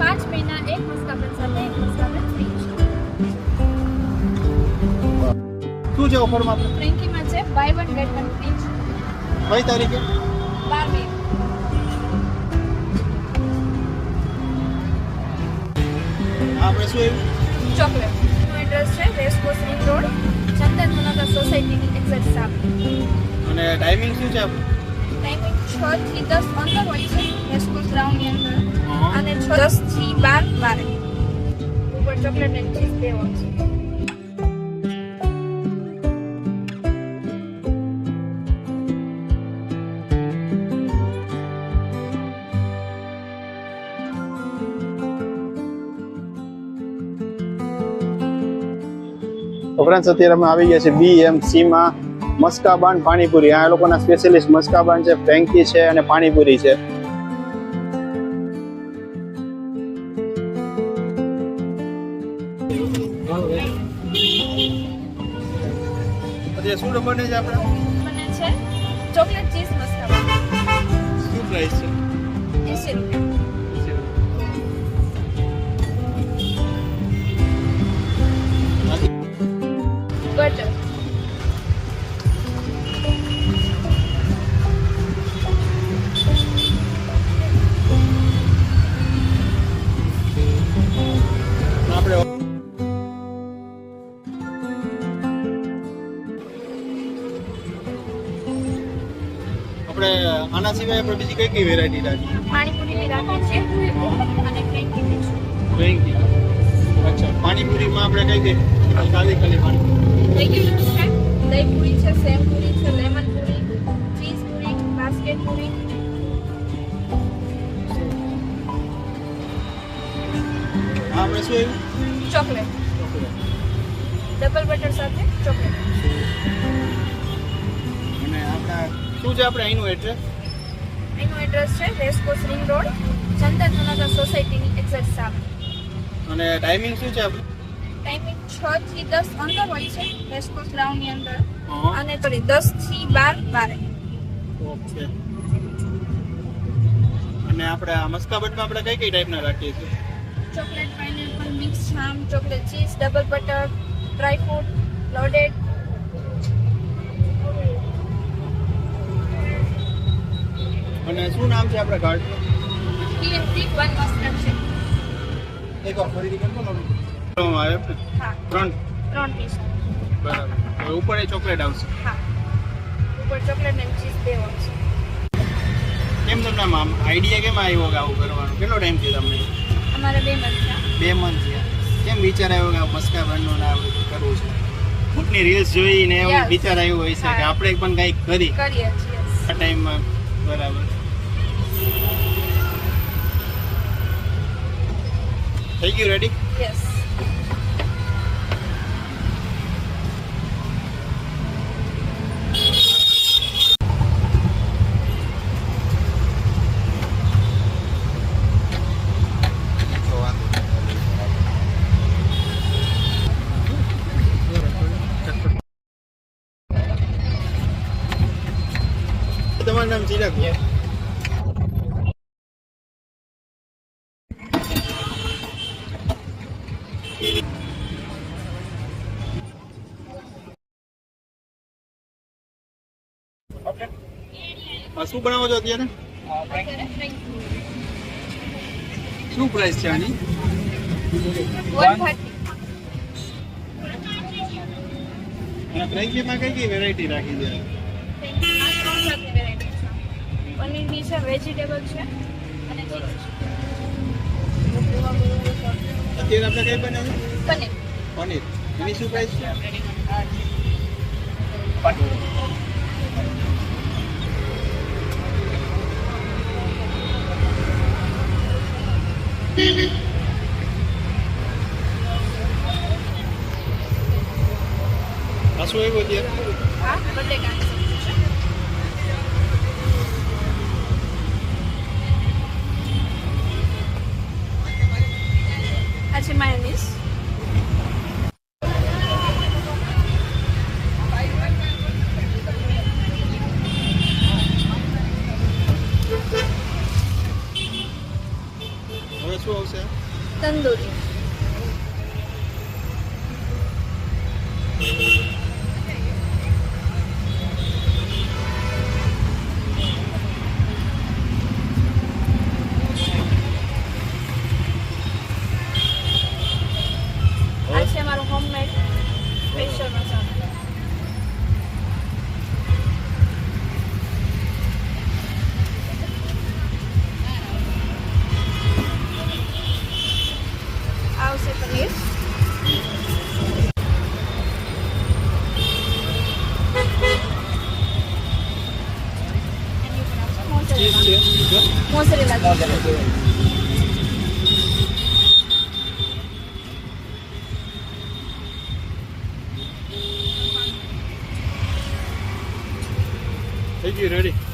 પાંચ મહિના એક મસ્કાબન સાથે એક ફ્રી શું છે ઓફરમાં ફ્રેન્કીમાં છે buy one get one free કઈ તારીખે? બાર મે આપણે શું ચોકલેટ. નું એડ્રેસ છે રેસકોર્સ રિંગ રોડ ચંદન સોસાયટીની એક્ઝેક્ટ સામે. અને ટાઈમિંગ શું છે આપણું ટાઈમિંગ છ થી દસ અંદર હોય છે રેસકોર્સ ગ્રાઉન્ડની અંદર અને છ દસથી બાર બારે ઉપર ચોકલેટ એન્ડ ચીઝ બે હોય છે તો ફ્રેન્ડ્સ અત્યારે અમે આવી ગયા છે એમ માં મસ્કાબાન પાણીપુરી. આ લોકોના સ્પેશિયલિસ્ટ મસ્કાબાન છે ફ્રેન્કી છે અને પાણીપુરી છે. શું બને છે આપણે બને છે ચોકલેટ ચીઝ મસ્કાબાન. શું પ્રાઇસ છે? 80 રૂપિયા. આપણે આના સિવાય આપણે બીજી કઈ કઈ વેરાયટી રાખી? પાણીપુરી રાખી છે અને ફ્રેન્કી અચ્છા પાણીપુરીમાં આપણે કઈ કઈ? ખાલી ખાલી પાણી રેગ્યુલર છે? દહીં પૂરી છે સેમ પૂરી છે lemon puri cheese puri basket puri આપણે શું એવું ચોકલેટ. ડબલ બટર સાથે ચોકલેટ. અને આપણા શું છે આપણે અહીંનું એડ્રેસ એનું એડ્રેસ છે રેસકોર્સ રિંગ રોડ ચંદન મુનાગર સોસાયટીની એક્ઝેક્ટ સામે. અને ટાઈમિંગ શું છે આપણે? ટાઈમિંગ છ થી દસ અંદર હોય છે રેસકોર્સ ગ્રાઉન્ડની અંદર. અને સોરી દસથી બાર બારે. ઓકે. અને આપણે આ મસ્કાબટમાં આપણે કઈ કઈ ટાઈપના રાખીએ છીએ? Chocolate pineapple mix jam chocolate cheese double butter dry fruit loaded શું નામ છે આપણા કાર્ડ એક વાર ફરીથી કેમ આવે હા. ત્રણ? ત્રણ પીસ બરાબર. ઉપર એ ચોકલેટ આવશે. હા. ઉપર ચોકલેટ ને ચીઝ બે આવશે કેમ તમને આમ આઈડિયા કેમ આવ્યો કે આવું કરવાનું? કેટલો ટાઈમ થયો તમને? અમારે બે મંથ છે બે મંથ થયા. કેમ વિચાર આવ્યો કે આ મસ્કા બનનું ને કરવું છે? ફૂટની રીલ્સ જોઈને એવું વિચાર આવ્યો હોય છે કે આપણે પણ કંઈક કરી કરીએ છીએ. આ ટાઈમમાં બરાબર. થઈ ગયું રેડી યસ તમારું નામ ચિરાગ શું બનાવો છો અત્યારે અત્યારે ફ્રેન્કી શું પ્રાઇસ છે આની? વન થર્ટી અને ફ્રેન્કીમાં કઈ કઈ વેરાયટી રાખી છે? આ ત્રણ જાતની વેરાયટી છે પનીરની છે વેજીટેબલ છે અને ચીઝ અત્યારે આપણે કઈ બનાવ્યું? પનીર. પનીર. એની શું પ્રાઇસ છે? શું આવ્યું અત્યારે? તંદૂરી આ ચીઝ. થઈ ગયું રેડી